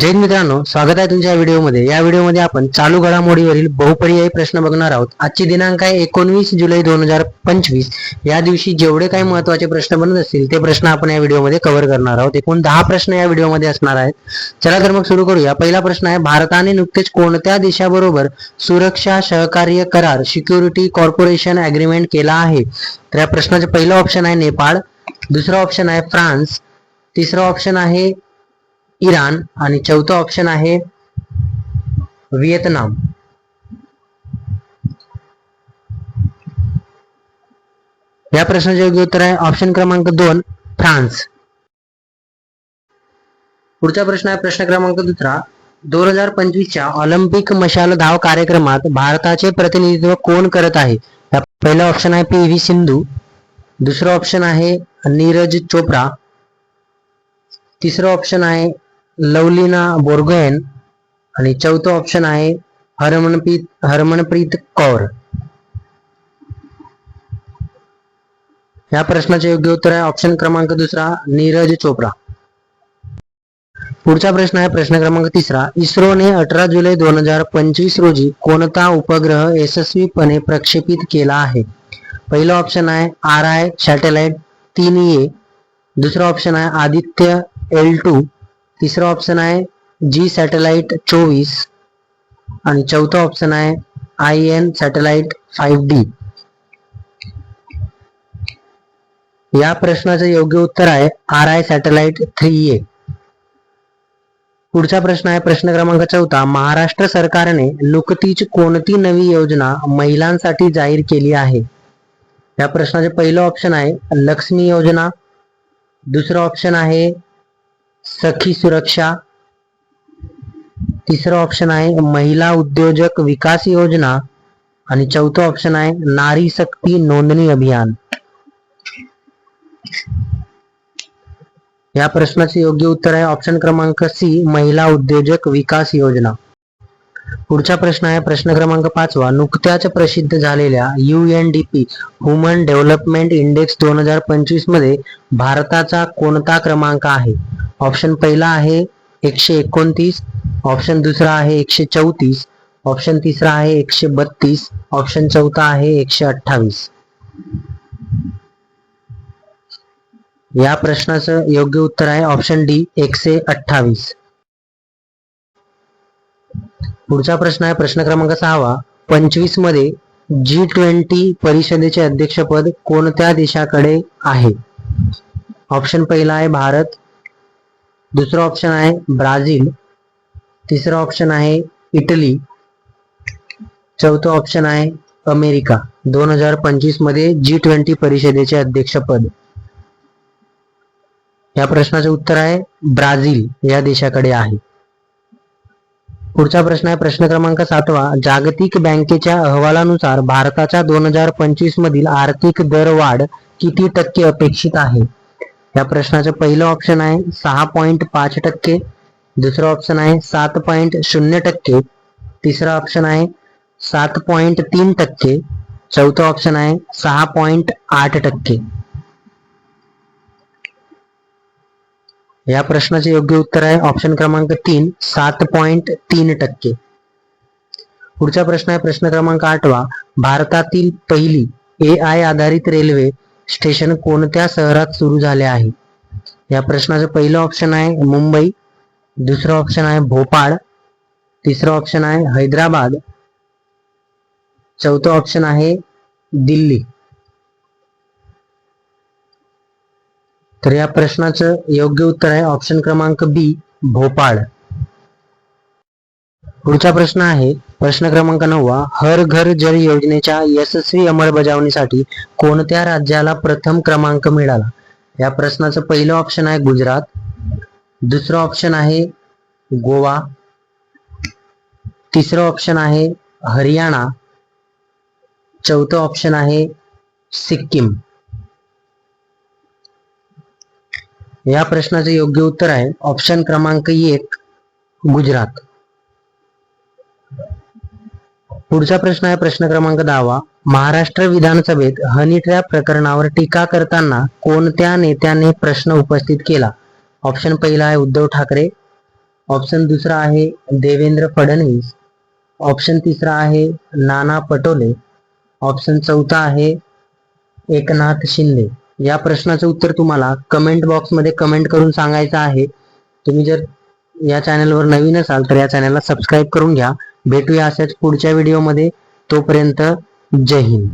जैन मित्रांनो स्वागत आहे तुमच्या व्हिडिओमध्ये. या व्हिडिओमध्ये आपण चालू घडामोडीवरील बहुपर्यायी प्रश्न बघणार आहोत. आजची दिनांक आहे एकोणवीस जुलै दोन हजार पंचवीस. या दिवशी जेवढे काही महत्त्वाचे प्रश्न बनत असतील ते प्रश्न आपण या व्हिडिओमध्ये कव्हर करणार आहोत. एकूण दहा प्रश्न या व्हिडिओमध्ये असणार आहेत. चला तर मग सुरू करूया. पहिला प्रश्न आहे भारताने नुकतेच कोणत्या देशाबरोबर सुरक्षा सहकार्य करार सिक्युरिटी कॉर्पोरेशन अग्रीमेंट केला आहे? तर या प्रश्नाचं पहिलं ऑप्शन आहे नेपाळ. दुसरा ऑप्शन आहे फ्रान्स. तिसरा ऑप्शन आहे इराण आणि चौथा ऑप्शन आहे व्हिएतनाम. या प्रश्नाचे योग्य उत्तर आहे ऑप्शन क्रमांक दोन फ्रान्स. पुढचा प्रश्न आहे प्रश्न क्रमांक दुसरा. दोन हजार पंचवीसच्या ऑलिम्पिक मशाल धाव कार्यक्रमात भारताचे प्रतिनिधित्व कोण करत आहे? पहिला ऑप्शन आहे पी व्ही सिंधू. दुसरं ऑप्शन आहे नीरज चोप्रा. तिसरं ऑप्शन आहे लवलीना बोर्गोहेन आणि चौथं ऑप्शन आहे हरमनप्रीत हरमनप्रीत कौर. या प्रश्नाचे योग्य उत्तर आहे ऑप्शन क्रमांक दुसरा नीरज चोप्रा. पुढचा प्रश्न आहे प्रश्न क्रमांक तिसरा. इस्रोने अठरा जुलै दोन हजार पंचवीस रोजी कोणता उपग्रह यशस्वीपणे प्रक्षेपित केला आहे? पहिलं ऑप्शन आहे आर आय सॅटेलाइट तीन ए. दुसरं ऑप्शन आहे आदित्य एल टू. तिसरं ऑप्शन आहे जी सॅटेलाइट चोवीस. आणि चौथा ऑप्शन आहे I N satellite five D या प्रश्नाचं योग्य उत्तर आहे R I satellite three A पुढचा प्रश्न आहे प्रश्न क्रमांक चौथा. महाराष्ट्र सरकारने नुकतीच कोणती नवी योजना महिलांसाठी जाहीर केली आहे? या प्रश्नाचे पहिलं ऑप्शन आहे लक्ष्मी योजना. दुसरं ऑप्शन आहे सखी सुरक्षा. तिसरं ऑप्शन आहे महिला उद्योजक विकास योजना. आणि चौथं ऑप्शन आहे नारी शक्ती नोंदणी अभियान. या प्रश्नाचे योग्य उत्तर आहे ऑप्शन क्रमांक सी महिला उद्योजक विकास योजना. पुढचा प्रश्न आहे प्रश्न क्रमांक पाचवा नुकत्याच प्रसिद्ध झालेल्या U N DP human development index दोन हजार पंचवीसमध्ये भारताचा कोणता क्रमांक आहे? ऑप्शन पहिला आहे एकशे एकोणतीस ऑप्शन दुसरा आहे एकशे चौतीस ऑप्शन तिसरा आहे एकशे बत्तीस ऑप्शन चौथा आहे एकशे अठ्ठावीस. या प्रश्नाचं योग्य उत्तर आहे ऑप्शन डी एकशे अठ्ठावीस. पुढचा प्रश्न आहे प्रश्न क्रमांक सहावा. पंचवीसमध्ये जी ट्वेंटी परिषदेचे अध्यक्षपद कोणत्या देशाकडे आहे? ऑप्शन पहिला आहे भारत दुसरं ऑप्शन आहे ब्राझील. तिसरं ऑप्शन आहे इटली. चौथं ऑप्शन आहे अमेरिका. दोन हजार पंचवीसमध्ये जी ट्वेंटी परिषदेचे अध्यक्षपद. या प्रश्नाचं उत्तर आहे ब्राझील या देशाकडे आहे. पुढचा प्रश्न आहे प्रश्न क्रमांक सातवा. जागतिक बँकेच्या अहवालानुसार भारताच्या दोन हजार पंचवीस मधील आर्थिक दर वाढ किती टक्के अपेक्षित आहे? या प्रश्नाचं पहिलं ऑप्शन आहे सहा पॉईंट पाच टक्के. दुसरं ऑप्शन आहे सात पॉईंट शून्य टक्के. तिसरं ऑप्शन आहे सात पॉईंट तीन टक्के. चौथं ऑप्शन आहे सहा पॉईंट आठ टक्के. या प्रश्नाचे योग्य उत्तर आहे ऑप्शन क्रमांक तीन सात पॉइंट तीन टक्के. पुढचा प्रश्न आहे प्रश्न क्रमांक आठवा. भारतातील पहिली ए आय आधारित रेल्वे स्टेशन कोणत्या शहरात सुरू झाले आहे? या प्रश्नाचं पहिलं ऑप्शन आहे मुंबई दुसरं ऑप्शन आहे भोपाळ तिसरं ऑप्शन आहे हैदराबाद चौथं ऑप्शन आहे दिल्ली. तर या प्रश्नाचं योग्य उत्तर आहे ऑप्शन क्रमांक बी भोपाळ. पुढचा प्रश्न आहे प्रश्न क्रमांक नववा हर घर जल योजनेच्या यशस्वी अंमलबजावणीसाठी कोणत्या राज्याला प्रथम क्रमांक मिळाला? या प्रश्नाचं पहिलं ऑप्शन आहे गुजरात. दुसरं ऑप्शन आहे गोवा. तिसरं ऑप्शन आहे हरियाणा. चौथं ऑप्शन आहे सिक्कीम. या प्रश्नाचे योग्य उत्तर आहे ऑप्शन क्रमांक एक गुजरात. पुढचा प्रश्न आहे प्रश्न क्रमांक दहावा. महाराष्ट्र विधानसभेत हनी ट्रॅप प्रकरणावर टीका करताना कोणत्या नेत्याने प्रश्न उपस्थित केला? ऑप्शन पहिला आहे उद्धव ठाकरे. ऑप्शन दुसरा आहे देवेंद्र फडणवीस. ऑप्शन तिसरा आहे नाना पटोले. ऑप्शन चौथा आहे एकनाथ शिंदे. या प्रश्नाचं उत्तर तुम्हाला कमेंट बॉक्समध्ये कमेंट करून सांगायचं आहे. तुम्ही जर या चॅनलवर नवीन असाल तर या चॅनलला सबस्क्राईब करून घ्या. भेटूया अशाच पुढच्या व्हिडिओमध्ये तोपर्यंत जय हिंद.